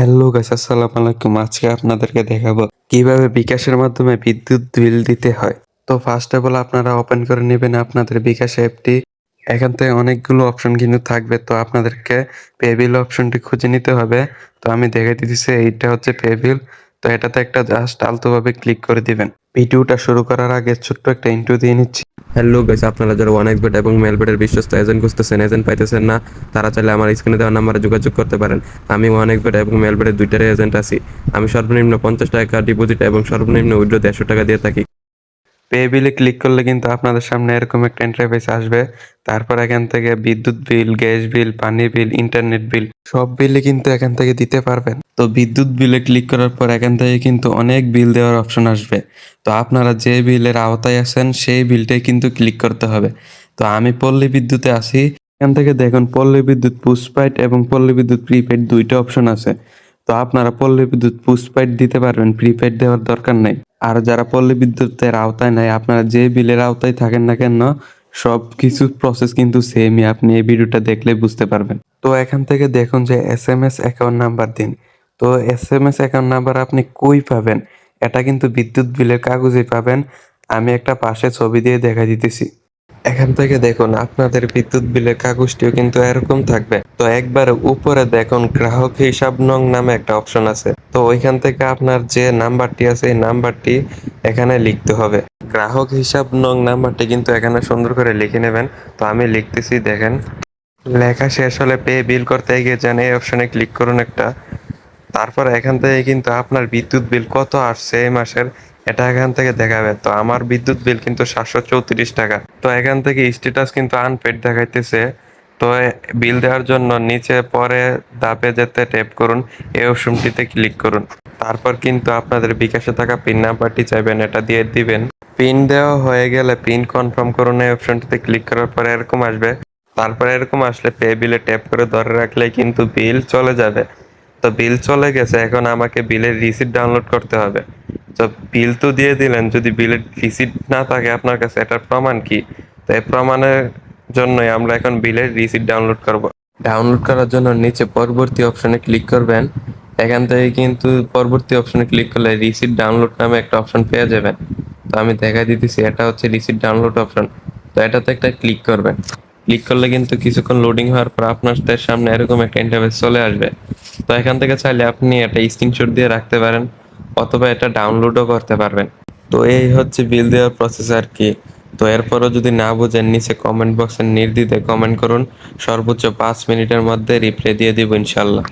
Hello guys আসসালামু আলাইকুম আজকে আপনাদেরকে দেখাবো কীভাবে বিকাশের মাধ্যমে বিদ্যুৎ বিল দিতে হয়। তো ফার্স্ট অফ অল আপনারা ওপেন করে নেবেন আপনাদের বিকাশ অ্যাপটি। এখান থেকে অনেকগুলো অপশন কিন্তু থাকবে। তো আপনাদেরকে পে বিল অপশনটি খুঁজে নিতে হবে। তো আমি দেখে দিতেছি, এইটা হচ্ছে পে বিল তো এটাতে একটা জাস্ট আলতোভাবে ক্লিক করে দিবেন। ভিডিওটা শুরু করার আগে ছোট্ট একটা ইন্টু দিয়ে নিচ্ছি। হ্যালো গাইস আপনারা যারা ওয়ান এক্সবেট এবং মেলবেটের বিশ্বস্ত এজেন্ট খুঁজতেছেন এজেন্ট পাইতেছেন না, তারা চাইলে আমার স্ক্রিনে দেওয়া নাম্বারে যোগাযোগ করতে পারেন। আমি ওয়ান এক্সবেট এবং মেলবেটের দুইটারই এজেন্ট আছি। আমি সর্বনিম্ন পঞ্চাশ টাকা ডিপোজিট এবং সর্বনিম্ন উইড্রো দেড়শো টাকা দিয়ে থাকি। পে বিলে ক্লিক করলে কিন্তু আপনাদের সামনে এরকম একটা ইন্টারফেস আসবে। তারপর এখান থেকে বিদ্যুৎ বিল গ্যাস বিল পানি বিল ইন্টারনেট বিল সব বিলে কিন্তু এখান থেকে দিতে পারবেন। তো বিদ্যুৎ বিলে ক্লিক করার পর এখান থেকে কিন্তু অনেক বিল দেওয়ার অপশন আসবে। তো আপনারা যে বিলের আওতায় আছেন, সেই বিলটাই কিন্তু ক্লিক করতে হবে। তো আমি পল্লী বিদ্যুতে আছি। এখান থেকে দেখুন, পল্লী বিদ্যুৎ পুস্পাইড এবং পল্লী বিদ্যুৎ প্রিপেড দুইটা অপশন আছে। তো আপনারা পল্লী বিদ্যুৎ পুস্পাইড দিতে পারবেন প্রিপেড দেওয়ার দরকার নেই। আর যারা পল্লী বিদ্যুতের আওতায় নাই, আপনারা যে বিলের আওতায় থাকেন না কেন, সব কিছু প্রসেস কিন্তু সেমই আপনি এই ভিডিওটা দেখলে বুঝতে পারবেন। তো এখান থেকে দেখুন যে S M S account number দিন। তো S M S account number আপনি কই পাবেন? এটা কিন্তু বিদ্যুৎ বিলের কাগজে পাবেন। আমি একটা পাশে ছবি দিয়ে দেখা দিতেছি। এখান থেকে দেখুন, আপনাদের বিদ্যুৎ বিলের কাগজটিও কিন্তু এরকম থাকবে। তো একবার উপরে দেখুন, গ্রাহক হিসাব নং নামে একটা অপশন আছে। তো ওইখান থেকে আপনার যে নাম্বারটি আছে, এই নাম্বারটি এখানে লিখতে হবে। গ্রাহক হিসাব নং নাম্বারটি কিন্তু এখানে সুন্দর করে লিখে নেবেন। তো আমি লিখতেছি, দেখেন। লেখা শেষ হলে পে বিল করতে গিয়ে যান। এই অপশনে ক্লিক করুন একটা। তারপর এখান থেকে কিন্তু আপনার বিদ্যুৎ বিল কত আসছে এই মাসের, এটা এখান থেকে দেখাবে তো আমার বিদ্যুৎ বিল কিন্তু সাতশো চৌত্রিশ টাকা। তো এখান থেকে স্ট্যাটাস কিন্তু আনপেড দেখাইতেছে। তো বিল দেওয়ার জন্য নিচে পরে দাপে যেতে ট্যাপ করুন, এই অপশনটিতে ক্লিক করুন। তারপর কিন্তু আপনাদের বিকাশে থাকা পিন নাম্বারটি চাইবেন, এটা দিয়ে দিবেন। পিন দেওয়া হয়ে গেলে পিন কনফার্ম করুন, এই অপশনটিতে ক্লিক করার পরে এরকম আসবে। তারপরে এরকম আসলে পে বিলে ট্যাপ করে ধরে রাখলে কিন্তু বিল চলে যাবে। তো বিল চলে গেছে, এখন আমাকে বিলের রিসিট ডাউনলোড করতে হবে। তো বিল তো দিয়ে দিলেন, যদি বিলের রিসিট না থাকে, আপনার কাছে এটার প্রমাণ কি? তো এই প্রমাণের জন্যই আমরা এখন বিলের রিসিট ডাউনলোড করব। ডাউনলোড করার জন্য নিচে পরবর্তী অপশনে ক্লিক করবেন। এখান থেকে কিন্তু পরবর্তী অপশনে ক্লিক করলে রিসিট ডাউনলোড নামে একটা অপশন পেয়ে যাবেন। তো আমি দেখা দিতেছি, এটা হচ্ছে রিসিট ডাউনলোড অপশন তো এটাতে একটা ক্লিক করবেন। ক্লিক করলে কিন্তু কিছুক্ষণ লোডিং হওয়ার পর আপনাদের সামনে এরকম একটা ইন্টারভেস চলে আসবে। তো এখান থেকে চাইলে আপনি একটা স্ক্রিনশট দিয়ে রাখতে পারেন অথবা এটা ডাউনলোডও করতে পারবেন। তো এই হচ্ছে বিল দেওয়ার প্রসেস আর কি। তো এরপরও যদি না বোঝেন, নিচে কমেন্ট বক্সে নির্দিতে কমেন্ট করুন। সর্বোচ্চ পাঁচ মিনিটের মধ্যে রিপ্লাই দিয়ে দিব ইনশাল্লাহ।